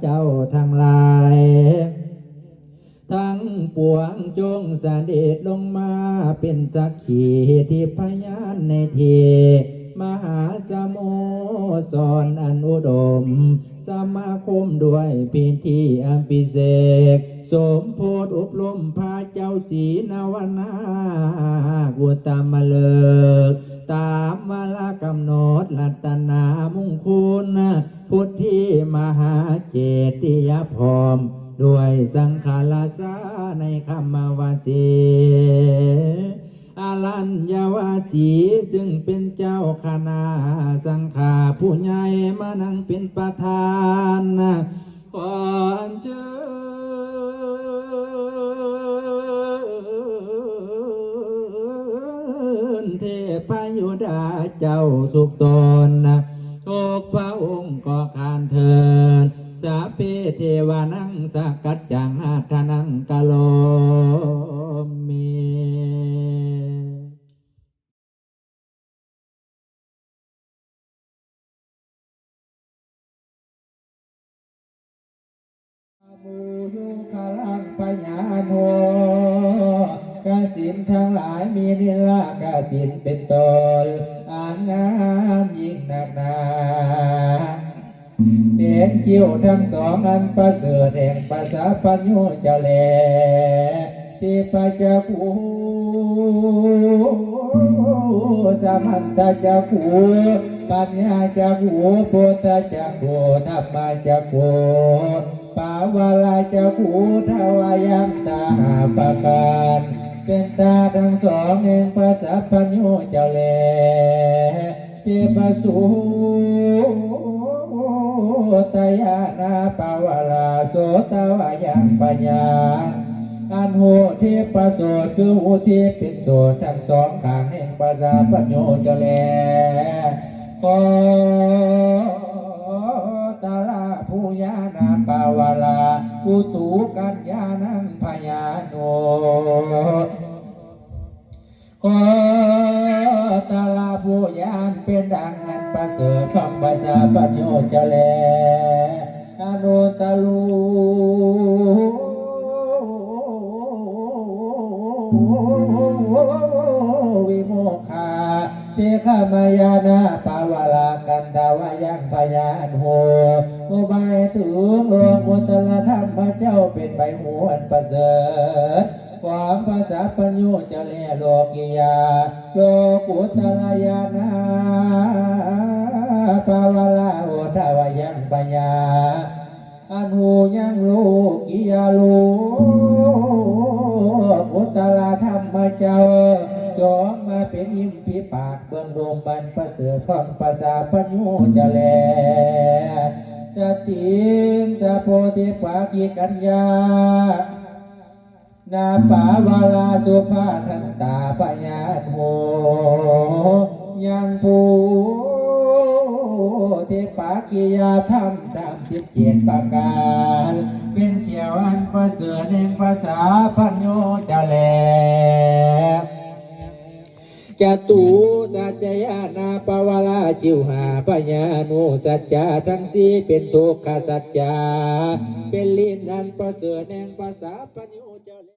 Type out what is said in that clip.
เจ้าทั้งหลาย ทั้งปวงจงเสด็จลงมาเป็นสักขีที่พยานในเทมหาสมุสรอันอุดม สมาคมด้วยพิธีอันพิเศษสมโพธิอบรมพระเจ้าศีนวนากุตามเลิก ติยพรมด้วยสังขารสาในคำวาสีอาลัญญาวาจีจึงเป็นเจ้าคณะสังฆาผู้ใหญ่มานั่งเป็นประธานขออัญเชิญเทพยุดาเจ้าทุกตนทุกพระองค์ก็ขานเทิน สาเพเทวานังสกัดจังอาทานังกะโลมีมูยุคลังปัญญาโนกสินทั้งหลายมีนิลากสินเป็นตนอานงามยิ่งนักนา เป็นคิ้วทั้งสองอันประเสริฐแห่งภาษาปัญญเจ้าแลที่ปัจจคูสมันตจักคูปัญญาจักคูพุทธจักคูธรรมจักคูปาวาลาเจ้าคูทวายัมตาปะการเป็นตาทั้งสองแห่งภาษาพัญโยเจ้าแลเทพสู ตยานาปาวาลาโสตวายังปัญญา อันโหเทพโสดคือหูที่เป็นโสดทั้งสองข้างแห่งภาษาพัญโยจ้าแลขอตาลาผู้ยานาปาวาลาผู้ตูกัญญานังพยาโนขอตาลาผู้ยานเป็นดังอันประเสริฐคำภาษาปัญโยจะแล วิโมกขาเทขมายานาปาวลากันดาวายังพยานโหโมบายถึงโลกมุตละธรรมเจ้าเป็นใบหูอันประเสริฐความภาษาปัญโยจะเลโลกิยา โลกุตละยานาปาวลาโอทาวายังปญาอันหูยังโลกิยาโลกุตละธรรม เจ้าจอมมาเป็นยิ้มปีปากเบื้องโดมบันประเสริฐท่องภาษาพัญญูจะแลสติงสะโพธิปากิกัญญานาปาวาลาสุภาทันตาปญาโมยังผู้เทปากิยาธรรมสามสิบเจ็ดประการ เป็นเกี่ยวอันประเสริฐแห่งภาษาพัญโยจะแล จตุสัจจยานาปวาลาจิวหาปัญญาโนสัจจาทั้งสี่เป็นทุกขสัจจาเป็นลิ้นอันประเสริฐแห่งภาษาปัญญ